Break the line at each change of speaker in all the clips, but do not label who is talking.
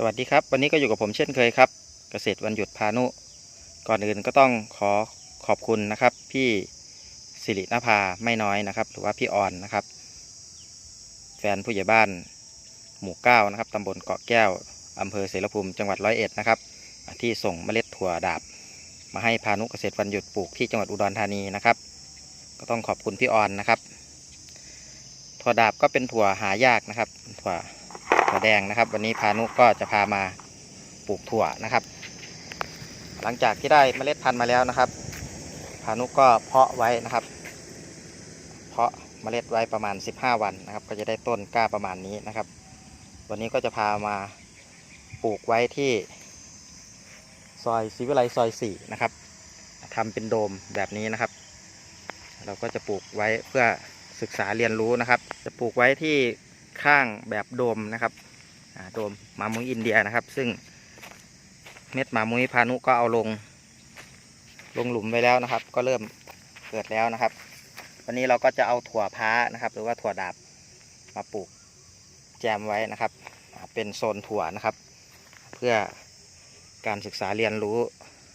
สวัสดีครับ วันนี้ก็อยู่กับผมเช่นเคยครับ เกษตรวันหยุดพานุ ก่อนอื่นก็ต้องขอขอบคุณนะครับ พี่สิรินภาไม่น้อยนะครับ หรือว่าพี่ออนนะครับ แฟนผู้ใหญ่บ้านหมู่เก้านะครับตำบลเกาะแก้วอำเภอเสรภูมิจังหวัดร้อยเอ็ดนะครับ ที่ส่งเมล็ดถั่วดาบ มาให้พานุเกษตรวันหยุดปลูกที่จังหวัดอุดรธานีนะครับ ก็ต้องขอบคุณพี่ออนนะครับ ถั่วดาบก็เป็นถั่วหายากนะครับ ถั่ว ถั่วแดงนะครับ วันนี้พานุก็จะพามาปลูกถั่วนะครับ หลังจากที่ได้เมล็ดพันธุ์มาแล้วนะครับ พานุก็เพาะไว้นะครับ เพาะเมล็ดไว้ประมาณ 15 วันนะครับ ก็จะได้ต้นกล้าประมาณนี้นะครับ วันนี้ก็จะพามาปลูกไว้ที่ซอยศิวิไลซอย4นะครับทำเป็นโดมแบบนี้นะครับ เราก็จะปลูกไว้เพื่อศึกษาเรียนรู้นะครับ จะปลูกไว้ที่ ข้างแบบโดมนะครับโดมหมามุ้ยอินเดียนะครับ ซึ่งเม็ดหมามุ้ยพานุก็เอาลง ลงหลุมไว้แล้วนะครับ ก็เริ่มเกิดแล้วนะครับ วันนี้เราก็จะเอาถั่วพ้านะครับ หรือว่าถั่วดาบมาปลูกแจมไว้นะครับ เป็นโซนถั่วนะครับ เพื่อการศึกษาเรียนรู้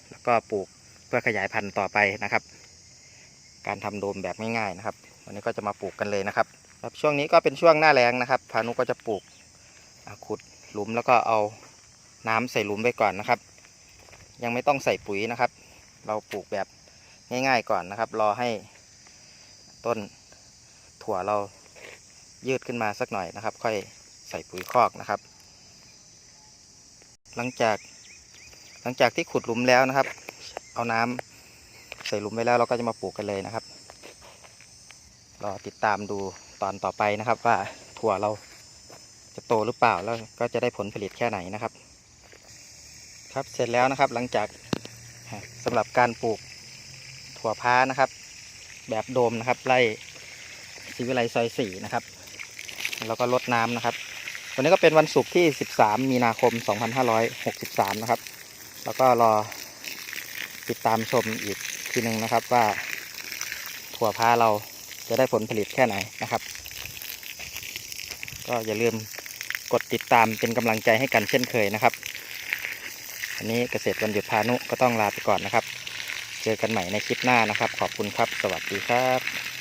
แล้วก็ปลูกเพื่อขยายพันธุ์ต่อไปนะครับ การทำโดมแบบง่ายๆนะครับ วันนี้ก็จะมาปลูกกันเลยนะครับครับช่วงนี้ก็เป็นช่วงหน้าแล้งนะครับ พานุก็จะปลูกขุดหลุมแล้วก็เอาน้ำใส่หลุมไว้ก่อนนะครับ ยังไม่ต้องใส่ปุ๋ยนะครับ เราปลูกแบบง่ายๆก่อนนะครับ รอให้ต้นถั่วเรายืดขึ้นมาสักหน่อยนะครับ ค่อยใส่ปุ๋ยคอกนะครับ หลังจากหลังจากที่ขุดหลุมแล้วนะครับ เอาน้ำใส่หลุมไว้แล้วเราก็จะมาปลูกกันเลยนะครับ รอติดตามดูตอนต่อไปนะครับ ว่าถั่วเราจะโตหรือเปล่าแล้วก็จะได้ผลผลิตแค่ไหนนะครับ ครับเสร็จแล้วนะครับหลังจากสำหรับการปลูกถั่วพ้านะครับ แบบโดมนะครับไล่ศิวิไลซอยสี่นะครับแล้วก็ลดน้ำนะครับ วันนี้ก็เป็นวันศุกร์ที่ 13 มีนาคม 2563 นะครับ แล้วก็รอติดตามชมอีกทีหนึ่งนะครับว่าถั่วพ้าเรา จะได้ผลผลิตแค่ไหนนะครับ ก็อย่าลืมกดติดตามเป็นกำลังใจให้กันเช่นเคยนะครับอันนี้เกษตรวันหยุดพานุก็ต้องลาไปก่อนนะครับ เจอกันใหม่ในคลิปหน้านะครับ ขอบคุณครับ สวัสดีครับ